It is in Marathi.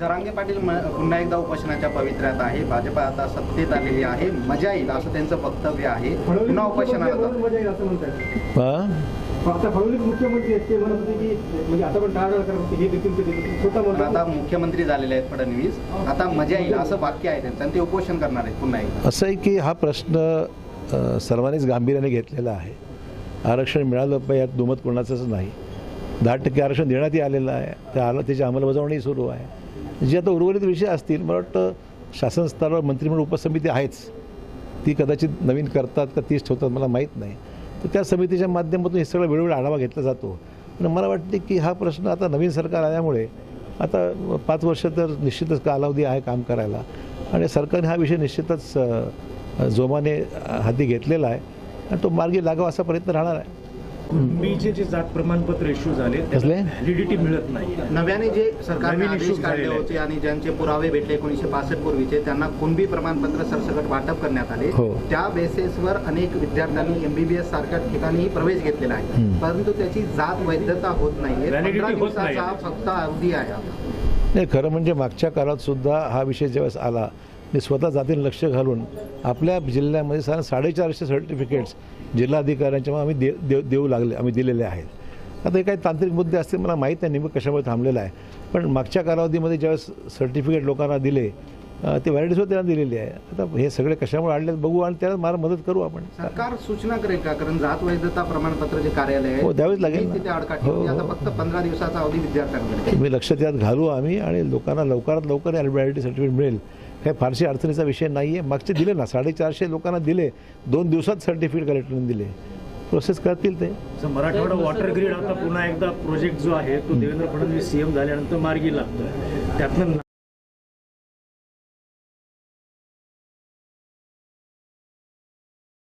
जरांगे पाटील म- पुन्हा एकदा उपोषणाच्या पवित्र्यात आहे. भाजपा आता सत्तेत आलेली आहे. मजा येईल असं त्यांचं वक्तव्य आहे. पुन्हा उपोषणाला मजा येईल असं म्हणतात? फक्त फडणवीस मुख्यमंत्री आहेत ते म्हणत होते की म्हणजे आता पण टाळाटाळ करत होते. हे देतील ते देतील स्वतः पण म्हणतात आता मुख्यमंत्री झालेले आहेत फडणवीस. आता मजा येईल असं वाक्य आहे त्यांचं. आणि ते उपोषण करणार आहेत पुन्हा एकदा. असं आहे की हा प्रश्न सर्वांनीच गांभीर्याने घेतलेला आहे. आरक्षण मिळालं पाहिजे यात दुमत कोणाचंच नाही. दहा टक्के आरक्षण देण्यातही आलेलं आहे. त्या आलं त्याची अंमलबजावणी सुरू आहे. जे आता उर्वरित विषय असतील मला वाटतं शासन स्तरावर मंत्रिमंडळ उपसमिती आहेच. ती कदाचित नवीन करतात का तीच ठेवतात मला माहीत नाही. तर त्या समितीच्या माध्यमातून हे सगळं वेळोवेळी आढावा घेतला जातो. आणि मला वाटते की हा प्रश्न आता नवीन सरकार आल्यामुळे आता पाच वर्ष तर निश्चितच कालावधी आहे काम करायला. आणि सरकारने हा विषय निश्चितच जोमाने हाती घेतलेला आहे. आणि तो मार्गी लागावा असा प्रयत्न राहणार आहे. बीचे जे जात प्रमाणपत्र इश्यू झाले कसले? डीडीटी मिळत नाही नव्याने जे सरकारने नवीन आदेश issue काढले झालेले होते आणि ज्यांचे पुरावे भेटले एकोणीसशे पासष्ट पूर्वीचे त्यांना कुणबी प्रमाणपत्र सरसकट वाटप करण्यात आले हो. त्या बेसिसवर अनेक विद्यार्थ्यांनी एमबीबीएस सारख्या ठिकाणी प्रवेश घेतलेला आहे हम्म. परंतु त्याची जात वैधता होत नाहीये Validity पंधरा होत नाही. फक्त अवधी आहे आता. नाही खरं म्हणजे मागच्या काळात सुद्धा हा विषय ज्यावेळेस आला मी स्वतः जातीने लक्ष घालून आपल्या जिल्ह्यामध्ये साधारण साडेचारशे सर्टिफिकेट्स जिल्हाधिकाऱ्यांच्या आम्ही दे देऊ देऊ लागले आम्ही दिलेले आहेत. आता हे काही तांत्रिक मुद्दे असतील मला माहीत नाही नेमकं कशामुळे थांबलेलं आहे. पण मागच्या कालावधीमध्ये ज्यावेळेस सर्टिफिकेट लोकांना दिले ते व्हॅलिडीसुद्धा त्यांना दिलेली आहे. आता हे सगळे कशामुळे आणले बघू आणि त्याला मला मदत करू आपण. सरकार सूचना करेल का? कारण जात वैधता प्रमाणपत्र जे कार्यालय आहे हो, द्यावेच लागेल हो. आता हो. फक्त पंधरा दिवसाचा अवधी विद्यार्थ्यांकडे. मी लक्ष त्यात घालू आम्ही आणि लोकांना लवकरात लवकर व्हॅलिडिटी सर्टिफिकेट मिळेल. काही फारशी अडचणीचा विषय नाही आहे मागचे दिले ना साडेचारशे लोकांना दिले. दोन दिवसात सर्टिफिकेट कलेक्टरने दिले. प्रोसेस करतील ते. मराठवाडा वॉटर ग्रीड आता पुन्हा एकदा प्रोजेक्ट जो आहे तो देवेंद्र फडणवीस सीएम झाल्यानंतर मार्गी लागतोय. त्यातनं